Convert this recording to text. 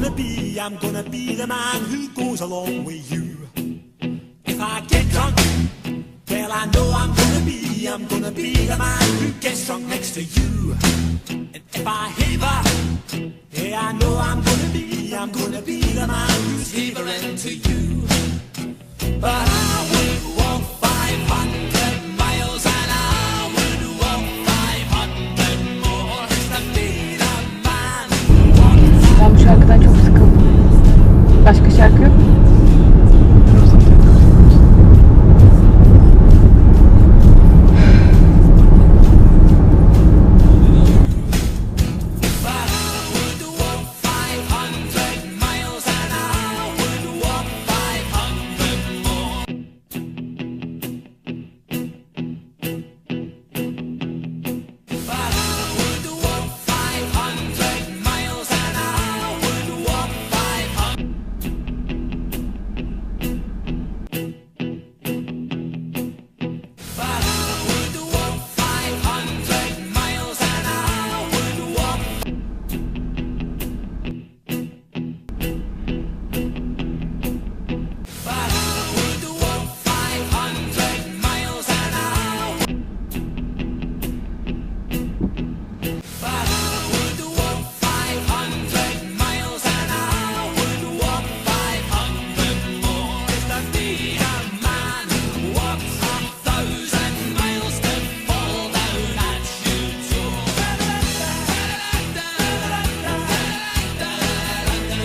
gonna be, I'm gonna be the man who goes along with you. If I get drunk, well, I know I'm gonna be, I'm gonna be the man who gets drunk next to you. And if I heaver, yeah, I know I'm gonna be, I'm gonna be the man who's heavering to you. But I